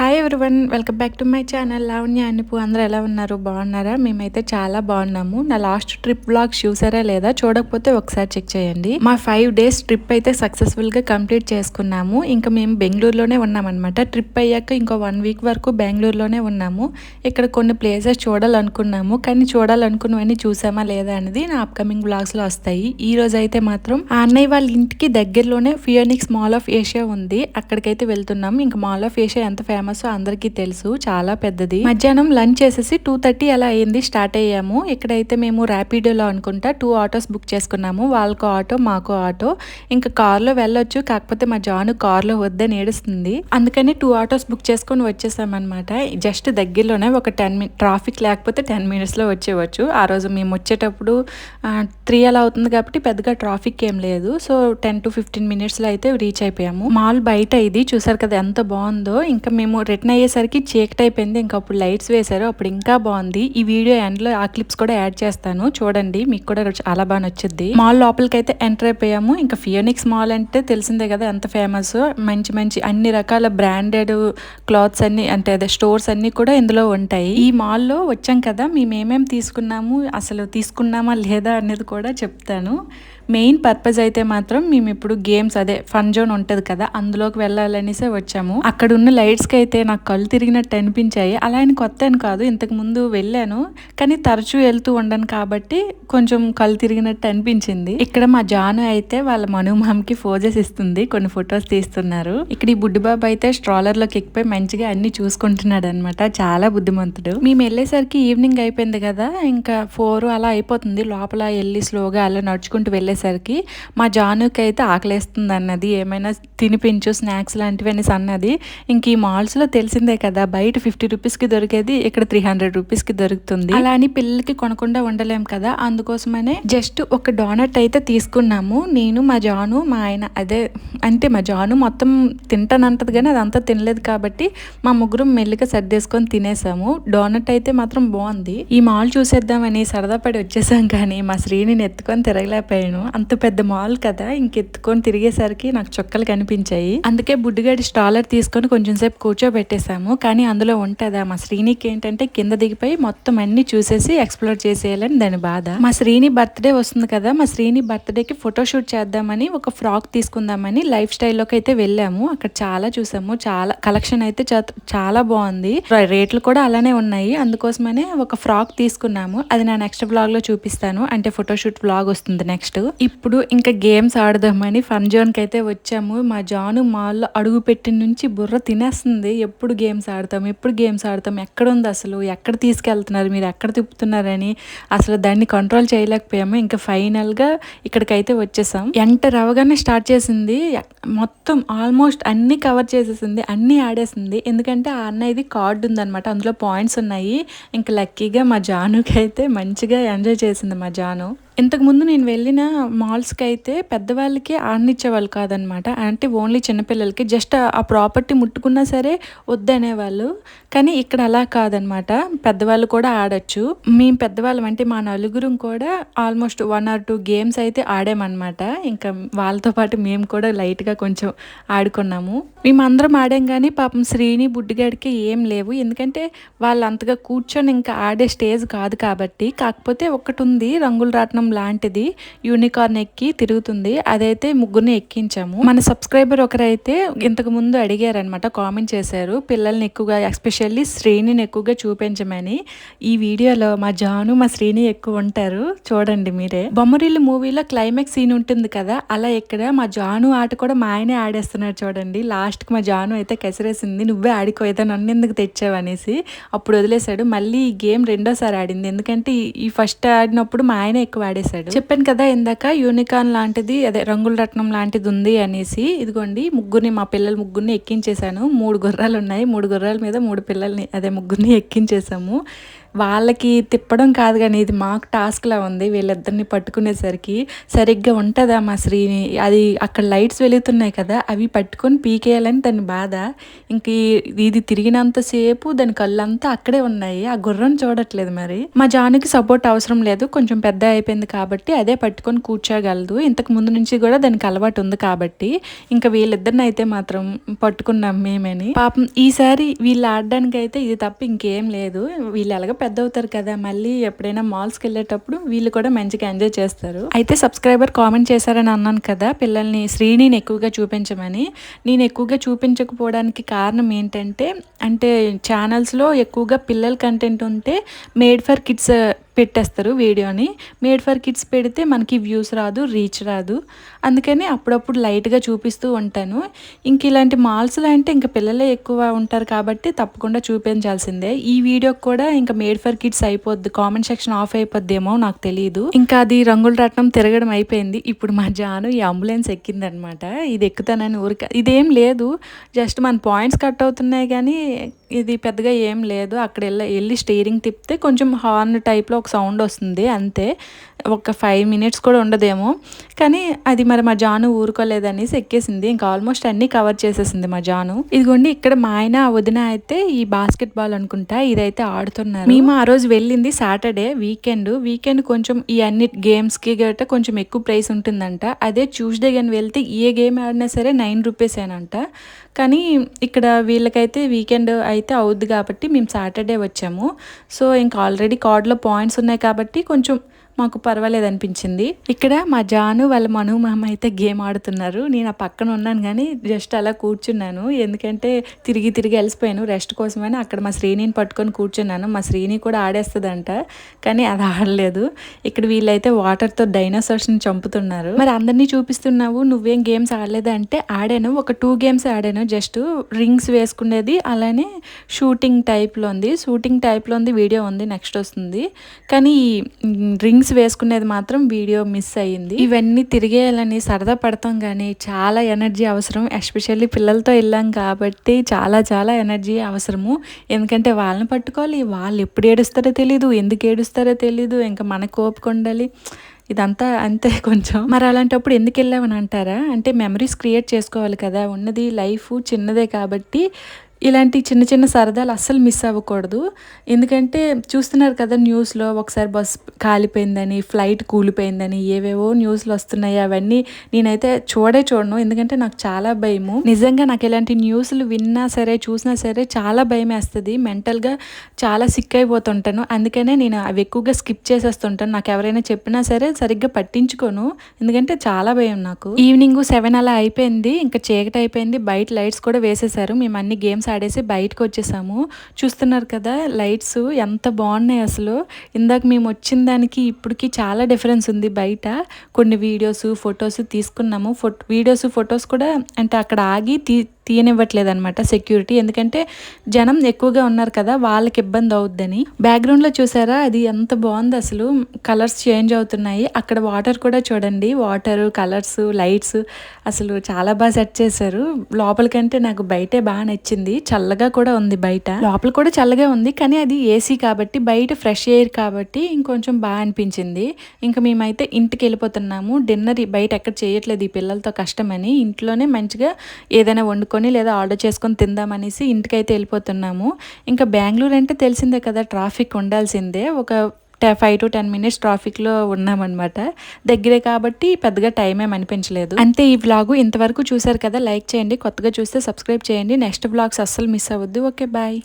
Hi everyone welcome back to my channel Lavanya అనిపు అందరూ ఎలా ఉన్నారు? బాగున్నారా? మేమైతే చాలా బాగున్నాము. నా లాస్ట్ ట్రిప్ బ్లాగ్స్ చూసారా లేదా? చూడకపోతే ఒకసారి చెక్ చేయండి. మా ఫైవ్ డేస్ ట్రిప్ అయితే సక్సెస్ఫుల్గా కంప్లీట్ చేసుకున్నాము. ఇంకా మేము బెంగళూరులోనే ఉన్నామన్నమాట. ట్రిప్ అయ్యాక ఇంకో వన్ వీక్ వరకు బెంగళూరులోనే ఉన్నాము. ఇక్కడ కొన్ని ప్లేసెస్ చూడాలనుకున్నాము. కానీ చూడాలనుకున్నవన్నీ చూసామా లేదా అనేది నా అప్కమింగ్ బ్లాగ్స్లో వస్తాయి. ఈ రోజు అయితే మాత్రం ఆ అన్నయ్య వాళ్ళ ఇంటికి దగ్గరలోనే ఫియోనిక్స్ మాల్ ఆఫ్ ఏషియా ఉంది. అక్కడికైతే వెళ్తున్నాము. ఇంకా మాల్ ఆఫ్ ఏషియా ఎంత ఫేమస్ అందరికీ తెలుసు చాలా పెద్దది. మధ్యాహ్నం లంచ్ చేసేసి టూ థర్టీ అలా అయింది స్టార్ట్ అయ్యాము. ఇక్కడైతే మేము ర్యాపిడోలో అనుకుంటా టూ ఆటోస్ బుక్ చేసుకున్నాము. వాళ్ళకు ఆటో మాకు ఆటో. ఇంకా కార్లో వెళ్ళొచ్చు కాకపోతే మా జాను కార్లో వద్దని ఏడుస్తుంది. అందుకని టూ ఆటోస్ బుక్ చేసుకొని వచ్చేసామన్నమాట. జస్ట్ దగ్గరలోనే ఒక టెన్ మినిట్ ట్రాఫిక్ లేకపోతే టెన్ మినిట్స్లో వచ్చేవచ్చు ఆ రోజు మేము వచ్చేటప్పుడు త్రీ అలా అవుతుంది కాబట్టి పెద్దగా ట్రాఫిక్ ఏం లేదు. సో టెన్ టు ఫిఫ్టీన్ మినిట్స్లో అయితే రీచ్ అయిపోయాము. మాల్ బయట ఇది చూసారు కదా ఎంత బాగుందో. ఇంకా మేము రిటర్న్ అయ్యేసరికి చీకటి అయిపోయింది. ఇంకా అప్పుడు లైట్స్ వేశారు. అప్పుడు ఇంకా బాగుంది. ఈ వీడియో ఎండ్లో ఆ క్లిప్స్ కూడా యాడ్ చేస్తాను. చూడండి మీకు కూడా చాలా బాగా నచ్చుద్ది. మాల్ లోపలికి అయితే ఎంటర్ అయిపోయాము. ఇంకా ఫియోనిక్స్ మాల్ అంటే తెలిసిందే కదా ఎంత ఫేమస్ మంచి మంచి అన్ని రకాల బ్రాండెడ్ క్లాత్స్ అన్ని అంటే అదే స్టోర్స్ అన్ని కూడా ఇందులో ఉంటాయి. ఈ మాల్లో వచ్చాం కదా మేము ఏమేమి తీసుకున్నాము అసలు తీసుకున్నామా లేదా అనేది కూడా చెప్తాను. మెయిన్ పర్పస్ అయితే మాత్రం మేము ఇప్పుడు గేమ్స్ అదే ఫన్ జోన్ ఉంటుంది కదా అందులోకి వెళ్ళాలనేసే వచ్చాము. అక్కడ ఉన్న లైట్స్కి అయితే నాకు కళ్ళు తిరిగినట్టు అనిపించాయి. అలా ఆయన కొత్త అని కాదు ఇంతకు ముందు వెళ్ళాను. కానీ తరచూ వెళ్తూ ఉండను కాబట్టి కొంచెం కళ్ళు తిరిగినట్టు అనిపించింది. ఇక్కడ మా జాను అయితే వాళ్ళ మనుమామ్కి ఫోజెస్ ఇస్తుంది కొన్ని ఫొటోస్ తీస్తున్నారు. ఇక్కడ ఈ బుడ్డిబాబు అయితే స్ట్రాలర్లోకి ఎక్కిపోయి మంచిగా అన్ని చూసుకుంటున్నాడు అనమాట చాలా బుద్ధిమంతుడు. మేము వెళ్ళేసరికి ఈవినింగ్ అయిపోయింది కదా ఇంకా ఫోర్ అలా అయిపోతుంది. లోపల వెళ్ళి స్లోగా అలా నడుచుకుంటూ వెళ్ళేసరికి మా జానుకి అయితే ఆకలేస్తుంది అన్నది ఏమైనా తినిపించు స్నాక్స్ లాంటివి అనేసి అన్నది. ఇంక ఈ మాల్స్లో తెలిసిందే కదా బయట ఫిఫ్టీ రూపీస్కి దొరికేది ఇక్కడ త్రీ హండ్రెడ్ రూపీస్కి దొరుకుతుంది. అలా అని పిల్లలకి కొనకుండా ఉండలేం కదా అందుకోసమనే జస్ట్ ఒక డోనట్ అయితే తీసుకున్నాము. నేను మా జాను మా ఆయన అదే అంటే మా జాను మొత్తం తింటానంటది కానీ అదంతా తినలేదు కాబట్టి మా ముగ్గురు మెల్లిగా సర్దేసుకొని తినేసాము. డోనట్ అయితే మాత్రం బాగుంది. ఈ మాల్ చూసేద్దామని సరదా పడి వచ్చేసాం కానీ మా శ్రీని ఎత్తుకొని తిరగలేకపోయాను. అంత పెద్ద మాల్ కదా ఇంకెత్తుకొని తిరిగేసరికి నాకు చొక్కలు కనిపించాయి. అందుకే బుడ్డిగాడి స్టాలర్ తీసుకొని కొంచెం సేపు కూర్చోబెట్టేశాము. కానీ అందులో ఉంటుందా? మా శ్రీనికి ఏంటంటే కింద దిగిపోయి మొత్తం అన్ని చూసేసి ఎక్స్ప్లోర్ చేసేయాలని దాని బాధ. మా శ్రీని బర్త్డే వస్తుంది కదా మా శ్రీని బర్త్డేకి ఫోటోషూట్ చేద్దామని ఒక ఫ్రాక్ తీసుకుందామని లైఫ్ స్టైల్లోకి అయితే వెళ్ళాము. అక్కడ చాలా చూసాము. చాలా కలెక్షన్ అయితే చాలా బాగుంది. రేట్లు కూడా అలానే ఉన్నాయి. అందుకోసమనే ఒక ఫ్రాక్ తీసుకున్నాము. అది నా నెక్స్ట్ బ్లాగ్లో చూపిస్తాను. అంటే ఫోటోషూట్ బ్లాగ్ వస్తుంది నెక్స్ట్ ఇప్పుడు ఇంకా గేమ్స్ ఆడదామని ఫన్ జోన్కి అయితే వచ్చాము. మా జాను మాల్లో అడుగు పెట్టిన నుంచి బుర్ర తినేస్తుంది. ఎప్పుడు గేమ్స్ ఆడతాం ఎప్పుడు గేమ్స్ ఆడతాం ఎక్కడ ఉంది అసలు ఎక్కడ తీసుకెళ్తున్నారు మీరు ఎక్కడ తిప్పుతున్నారని అసలు దాన్ని కంట్రోల్ చేయలేకపోయాము. ఇంకా ఫైనల్గా ఇక్కడికైతే వచ్చేసాం. ఎంటర్ అవగానే స్టార్ట్ చేసింది. మొత్తం ఆల్మోస్ట్ అన్ని కవర్ చేసేసింది అన్ని ఆడేసింది. ఎందుకంటే ఆ అన్నయ్యది కార్డు ఉందన్నమాట అందులో పాయింట్స్ ఉన్నాయి. ఇంకా లక్కీగా మా జానుకి అయితే మంచిగా ఎంజాయ్ చేసింది మా జాను. ఇంతకుముందు నేను వెళ్ళిన మాల్స్కి అయితే పెద్దవాళ్ళకి ఆడనిచ్చేవాళ్ళు కాదనమాట. అంటే ఓన్లీ చిన్నపిల్లలకి. జస్ట్ ఆ ప్రాపర్టీ ముట్టుకున్నా సరే వద్దనేవాళ్ళు. కానీ ఇక్కడ అలా కాదనమాట. పెద్దవాళ్ళు కూడా ఆడచ్చు. మేము పెద్దవాళ్ళం అంటే మా నలుగురం కూడా almost one or two games అయితే ఆడామన్నమాట ఇంకా వాళ్ళతో పాటు మేము కూడా లైట్గా కొంచెం ఆడుకున్నాము. మేము అందరం ఆడాం కానీ పాపం శ్రీని బుడ్డిగాడికి ఏం లేవు. ఎందుకంటే వాళ్ళు అంతగా కూర్చొని ఇంకా ఆడే స్టేజ్ కాదు కాబట్టి. కాకపోతే ఒకటి ఉంది రంగుల రాట్నం లాంటిది యూనికార్న్ ఎక్కి తిరుగుతుంది. అదైతే ముగ్గురిని ఎక్కించాము. మన సబ్స్క్రైబర్ ఒకరైతే ఇంతకు ముందు అడిగారనమాట కామెంట్ చేశారు. పిల్లల్ని ఎక్కువగా ఎస్పెషల్లీ శ్రేణిని ఎక్కువగా చూపించమని. ఈ వీడియోలో మా జాను మా శ్రేణి ఎక్కువ ఉంటారు. చూడండి మీరే. బొమ్మరిల్లు మూవీలో క్లైమాక్స్ సీన్ ఉంటుంది కదా అలా ఇక్కడ మా జాను ఆట కూడా మా ఆయనే ఆడేస్తున్నారు చూడండి. లాస్ట్కి మా జాను అయితే కసిరేసింది నువ్వే ఆడుకో ఏదో నన్ను ఎందుకు తెచ్చావనేసి అప్పుడు వదిలేశాడు. మళ్ళీ ఈ గేమ్ రెండోసారి ఆడింది. ఎందుకంటే ఈ- ఫస్ట్ ఆడినప్పుడు మా ఆయన ఎక్కువ ఆడేశాడు చెప్పాను కదా ఇందాక యూనికాన్ లాంటిది అదే రంగుల రత్నం లాంటిది ఉంది అనేసి ఇదిగోండి ముగ్గురిని మా పిల్లలు ముగ్గురిని ఎక్కించేశాను. మూడు గుర్రాలు ఉన్నాయి మూడు గుర్రాల మీద మూడు పిల్లల్ని అదే ముగ్గురిని ఎక్కించేశాము. వాళ్ళకి తిప్పడం కాదు కానీ ఇది మాకు టాస్క్లా ఉంది. వీళ్ళిద్దరిని పట్టుకునేసరికి సరిగ్గా ఉంటుందా మా శ్రీని? అది అక్కడ లైట్స్ వెలుగుతున్నాయి కదా అవి పట్టుకొని పీకేయాలని దాని బాధ. ఇంక ఇది తిరిగినంతసేపు దాని కళ్ళంతా అక్కడే ఉన్నాయి. ఆ గుర్రం చూడట్లేదు మరి. మా జానుకి సపోర్ట్ అవసరం లేదు. కొంచెం పెద్ద అయిపోయింది కాబట్టి అదే పట్టుకొని కూర్చోగలదు. ఇంతకు ముందు నుంచి కూడా దానికి అలవాటు ఉంది కాబట్టి ఇంకా వీళ్ళిద్దరిని అయితే మాత్రం పట్టుకున్నాం మేమని. పాపం ఈసారి వీళ్ళు ఆడడానికి అయితే ఇది తప్ప ఇంకేం లేదు. వీళ్ళు ఎలాగ పెద్ద అవుతారు కదా మళ్ళీ ఎప్పుడైనా మాల్స్కి వెళ్ళేటప్పుడు వీళ్ళు కూడా మంచిగా ఎంజాయ్ చేస్తారు. అయితే సబ్స్క్రైబర్ కామెంట్ చేశారని అన్నాను కదా పిల్లల్ని శ్రీనిని ఎక్కువగా చూపించమని. నేను ఎక్కువగా చూపించకపోవడానికి కారణం ఏంటంటే అంటే ఛానల్స్లో ఎక్కువగా పిల్లల కంటెంట్ ఉంటే మేడ్ ఫర్ కిడ్స్ పెట్టేస్తారు వీడియోని. మేడ్ ఫర్ కిడ్స్ పెడితే మనకి వ్యూస్ రాదు రీచ్ రాదు. అందుకని అప్పుడప్పుడు లైట్గా చూపిస్తూ ఉంటాను. ఇంక ఇలాంటి మాల్స్లో అంటే ఇంకా పిల్లలే ఎక్కువ ఉంటారు కాబట్టి తప్పకుండా చూపించాల్సిందే. ఈ వీడియో కూడా ఇంకా మేడ్ ఫర్ కిడ్స్ అయిపోద్ది కామెంట్ సెక్షన్ ఆఫ్ అయిపోద్దేమో నాకు తెలియదు ఇంకా అది రంగుల రత్నం తిరగడం అయిపోయింది. ఇప్పుడు మా జాను ఈ అంబులెన్స్ ఎక్కిందనమాట. ఇది ఎక్కుతానని ఊరిక ఇదేం లేదు. జస్ట్ మన పాయింట్స్ కట్ అవుతున్నాయి కానీ ఇది పెద్దగా ఏం లేదు. అక్కడ వెళ్ళి వెళ్ళి స్టీరింగ్ తిప్పితే కొంచెం హార్న్ టైప్లో ఒక సౌండ్ వస్తుంది అంతే. ఒక ఫైవ్ మినిట్స్ కూడా ఉండదేమో. కానీ అది మరి మా జాను ఊరుకోలేదనేసి ఎక్కేసింది. ఇంకా ఆల్మోస్ట్ అన్నీ కవర్ చేసేసింది మా జాను. ఇదిగోండి ఇక్కడ మా ఆయన వదిన అయితే ఈ బాస్కెట్ బాల్ అనుకుంటా ఇదైతే ఆడుతున్నారు. మేము ఆ రోజు వెళ్ళింది సాటర్డే వీకెండ్ వీకెండ్ కొంచెం ఈ అన్ని గేమ్స్కి గట్రా కొంచెం ఎక్కువ ప్రైస్ ఉంటుందంట. అదే ట్యూస్డే కానీ వెళ్తే ఏ గేమ్ ఆడినా సరే నైన్ రూపీస్ ఏనంట. కానీ ఇక్కడ వీళ్ళకైతే వీకెండ్ అయితే అవుద్ది కాబట్టి మేము సాటర్డే వచ్చాము. సో ఇంకా ఆల్రెడీ కార్డులో పాయింట్స్ ఉన్నాయి కాబట్టి కొంచెం మాకు పర్వాలేదు అనిపించింది ఇక్కడ మా జాను వాళ్ళ మను మామ అయితే గేమ్ ఆడుతున్నారు. నేను ఆ పక్కన ఉన్నాను కానీ జస్ట్ అలా కూర్చున్నాను. ఎందుకంటే తిరిగి తిరిగి వెళ్ళిపోయాను రెస్ట్ కోసమని అక్కడ మా శ్రీనిని పట్టుకొని కూర్చున్నాను. మా శ్రీని కూడా ఆడేస్తుందంట కానీ అది ఆడలేదు. ఇక్కడ వీళ్ళైతే వాటర్తో డైనోసార్స్ని చంపుతున్నారు. మరి అందరినీ చూపిస్తున్నావు నువ్వేం గేమ్స్ ఆడలేదంటే ఆడాను. ఒక టూ గేమ్స్ ఆడాను. జస్ట్ రింగ్స్ వేసుకునేది అలానే షూటింగ్ టైప్లో ఉంది. షూటింగ్ టైప్లో ఉంది వీడియో ఉంది నెక్స్ట్ వస్తుంది. కానీ రింగ్స్ వేసుకునేది మాత్రం వీడియో మిస్ అయ్యింది. ఇవన్నీ తిరిగేయాలని సరదా పడతాం కానీ చాలా ఎనర్జీ అవసరం. ఎస్పెషల్లీ పిల్లలతో వెళ్ళాం కాబట్టి చాలా చాలా ఎనర్జీ అవసరము. ఎందుకంటే వాళ్ళని పట్టుకోవాలి. వాళ్ళు ఎప్పుడు ఏడుస్తారో తెలీదు ఎందుకు ఏడుస్తారో తెలీదు ఇంకా మనకు ఓపిక ఉండాలి. ఇదంతా అంతే కొంచెం. మరి అలాంటప్పుడు ఎందుకు వెళ్ళామని అంటారా? అంటే మెమరీస్ క్రియేట్ చేసుకోవాలి కదా. ఉన్నది లైఫ్ చిన్నదే కాబట్టి ఇలాంటి చిన్న చిన్న సరదాలు అస్సలు మిస్ అవ్వకూడదు. ఎందుకంటే చూస్తున్నారు కదా న్యూస్లో ఒకసారి బస్ కాలిపోయిందని ఫ్లైట్ కూలిపోయిందని ఏవేవో న్యూస్లు వస్తున్నాయి. అవన్నీ నేనైతే చూడే చూడను. ఎందుకంటే నాకు చాలా భయము. నిజంగా నాకు ఇలాంటి న్యూస్లు విన్నా సరే చూసినా సరే చాలా భయం వేస్తుంది మెంటల్గా చాలా సిక్ అయిపోతుంటాను. అందుకనే నేను అవి ఎక్కువగా స్కిప్ చేసేస్తుంటాను. నాకు ఎవరైనా చెప్పినా సరే సరిగ్గా పట్టించుకోను. ఎందుకంటే చాలా భయం నాకు. ఈవినింగ్ సెవెన్ అలా అయిపోయింది. ఇంకా చీకటి అయిపోయింది. బయట లైట్స్ కూడా వేసేసారు మేము అన్ని గేమ్స్ ఆడేసి బయటకు వచ్చేసాము. చూస్తున్నారు కదా లైట్స్ ఎంత బాగున్నాయి అసలు. ఇందాక మేము వచ్చిన దానికి ఇప్పటికి చాలా డిఫరెన్స్ ఉంది బయట. కొన్ని వీడియోస్ ఫొటోస్ తీసుకున్నాము. ఫోటో వీడియోస్ ఫొటోస్ కూడా అంటే అక్కడ ఆగి తీ తీయనివ్వట్లేదు అనమాట సెక్యూరిటీ ఎందుకంటే జనం ఎక్కువగా ఉన్నారు కదా వాళ్ళకి ఇబ్బంది అవుద్దని. బ్యాక్గ్రౌండ్లో చూసారా? అది ఎంత బాగుంది అసలు. కలర్స్ చేంజ్ అవుతున్నాయి. అక్కడ వాటర్ కూడా చూడండి. వాటర్ కలర్స్ లైట్స్ అసలు చాలా బాగా సెట్ చేశారు. లోపలికంటే నాకు బయటే బాగా నచ్చింది. చల్లగా కూడా ఉంది బయట. లోపల కూడా చల్లగా ఉంది కానీ అది ఏసీ కాబట్టి బయట ఫ్రెష్ ఎయిర్ కాబట్టి ఇంకొంచెం బాగా అనిపించింది. ఇంకా మేమైతే ఇంటికి వెళ్ళిపోతున్నాము. డిన్నర్ బయట ఎక్కడ చేయట్లేదు ఈ పిల్లలతో కష్టమని. ఇంట్లోనే మంచిగా ఏదైనా వండుకొని లేదా ఆర్డర్ చేసుకొని తిందామనేసి ఇంటికైతే వెళ్ళిపోతున్నాము. ఇంకా బెంగళూరు అంటే తెలిసిందే కదా ట్రాఫిక్ ఉండాల్సిందే. ఒక ఫైవ్ టు టెన్ మినిట్స్ ట్రాఫిక్లో ఉన్నామన్నమాట. దగ్గరే కాబట్టి పెద్దగా టైం ఏం అనిపించలేదు. అంతే ఈ వ్లాగు ఇంతవరకు చూసారు కదా లైక్ చేయండి కొత్తగా చూస్తే సబ్స్క్రైబ్ చేయండి. నెక్స్ట్ వ్లాగ్స్ అస్సలు మిస్ అవ్వద్దు. Okay bye.